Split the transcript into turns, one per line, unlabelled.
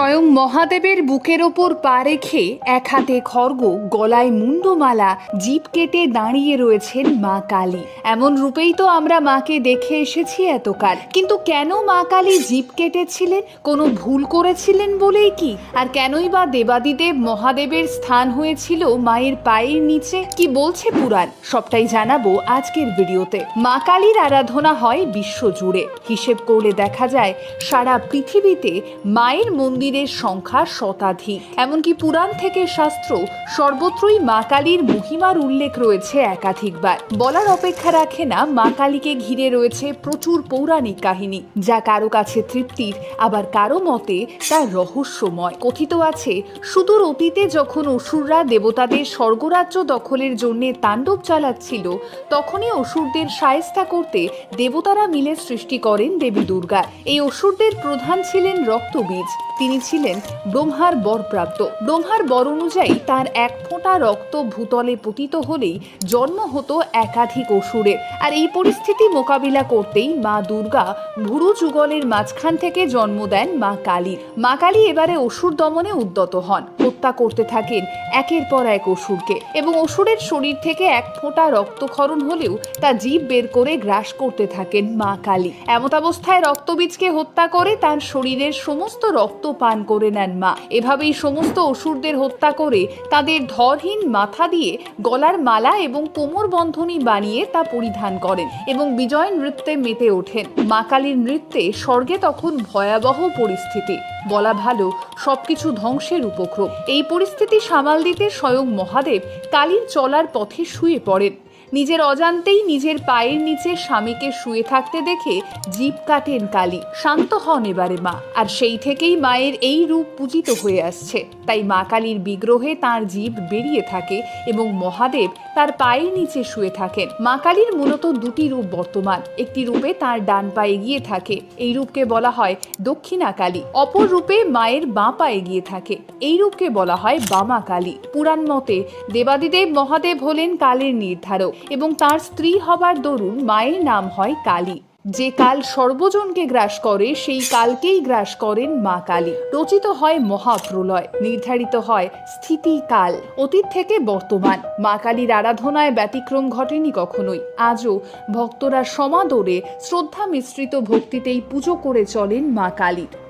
স্বয়ং মহাদেবের বুকের ওপর পা রেখে এক হাতে খর্গ, গলায় মুন্ডমালা জিপ কেটে দাঁড়িয়ে রয়েছেন মা কালী। এমন রূপেই তো আমরা মাকে দেখে এসেছি এতকাল। কিন্তু কেন মা কালী জিপ কেটেছিলেন? কোনো ভুল করেছিলেন বলেই কি? আর কেনই বা দেবাদিদেব মহাদেবের স্থান হয়েছিল মায়ের পায়ের নিচে? কি বলছে পুরাণ? সবটাই জানাব আজকের ভিডিওতে। মা কালীর আরাধনা হয় বিশ্বজুড়ে। হিসেব করলে দেখা যায়, সারা পৃথিবীতে মায়ের মন্দিরের সংখ্যা শতাধিক। এমনকি পুরাণ থেকে শাস্ত্র সর্বত্রই মা কালীর মহিমার উল্লেখ রয়েছে একাধিকবার। বলার অপেক্ষা রাখে না, মা কালীকে ঘিরে রয়েছে প্রচুর পৌরাণিক কাহিনী, যা কারও কাছে তৃপ্তির, আবার কারও মতে তা রহস্যময়। কথিত আছে, সুদূর অতীতে যখন অসুররা দেবতাদের স্বর্গরাজ্য দখলের জন্য তাণ্ডব চালাচ্ছিল, তখনই অসুরদের সায়স্তা করতে দেবতারা মিলে সৃষ্টি করেন দেবী দুর্গা। এই অসুরদের প্রধান ছিলেন রক্তবীজ। তিনি ছিলেন ব্রহ্মার বরপ্রাপ্ত। ব্রহ্মার বর অনুযায়ী তার এক ফোঁটা রক্ত ভূতলে পতিত হলেই জন্ম হতো একাধিক অসুরের। আর এই পরিস্থিতি মোকাবিলা করতেই মা দুর্গা ভুরু যুগলের মাঝখান থেকে জন্ম দেন মা কালী। মা কালী এবারে অসুর দমনে উদ্যত হন। হত্যা করতে থাকেন একের পর এক অসুরকে। এবং অসুরের শরীর থেকে এক ফোঁটা রক্তক্ষরণ হলেও তা জীব বের করে গ্রাস করতে থাকেন মা কালী। এমতাবস্থায় রক্তবীজকে হত্যা করে তার শরীরের সমস্ত রক্ত পান করে নেন মা। এভাবেই সমস্ত অসুরদের হত্যা করে তাদের ধরহীন মাথা দিয়ে গলার মালা এবং কোমর বন্ধনী বানিয়ে তা পরিধান করেন এবং বিজয় নৃত্যে মেতে ওঠেন। মা কালীর নৃত্যে স্বর্গে তখন ভয়াবহ পরিস্থিতি। বলা ভালো, সবকিছু ধ্বংসের উপক্রম। এই পরিস্থিতি সামাল দিতে স্বয়ং মহাদেব কালীর চলার পথে শুয়ে পড়েন। নিজের অজান্তেই নিজের পায়ের নিচে স্বামীকে শুয়ে থাকতে দেখে জীব কাটেন কালী, শান্ত হন এবারে মা। আর সেই থেকেই মায়ের এই রূপ পূজিত হয়ে আসছে। তাই মা কালীর বিগ্রহে তার জীব বেরিয়ে থাকে এবং মহাদেব তার পায়ের নিচে শুয়ে থাকেন। মা কালীর মূলত দুটি রূপ বর্তমান। একটি রূপে তার ডান পায়ে গিয়ে থাকে, এই রূপকে বলা হয় দক্ষিণা কালী। অপর রূপে মায়ের বাঁ পায়ে গিয়ে থাকে, এই রূপকে বলা হয় বামা কালী। পুরাণ মতে দেবাদিদেব মহাদেব হলেন কালের নির্ধারক। এবং তার স্ত্রী হবার দরুন মায়ের নাম হয় কালী। যে কাল সর্বজনকে গ্রাস করে, সেই কালকেই গ্রাস করেন মা কালী। রচিত হয় মহাপ্রলয়, নির্ধারিত হয় স্থিতিকাল অতীত থেকে বর্তমান। মা কালীর আরাধনায় ব্যতিক্রম ঘটেনি কখনোই। আজও ভক্তরা সমাদরে শ্রদ্ধা মিশ্রিত ভক্তিতেই পুজো করে চলেন মা কালীর।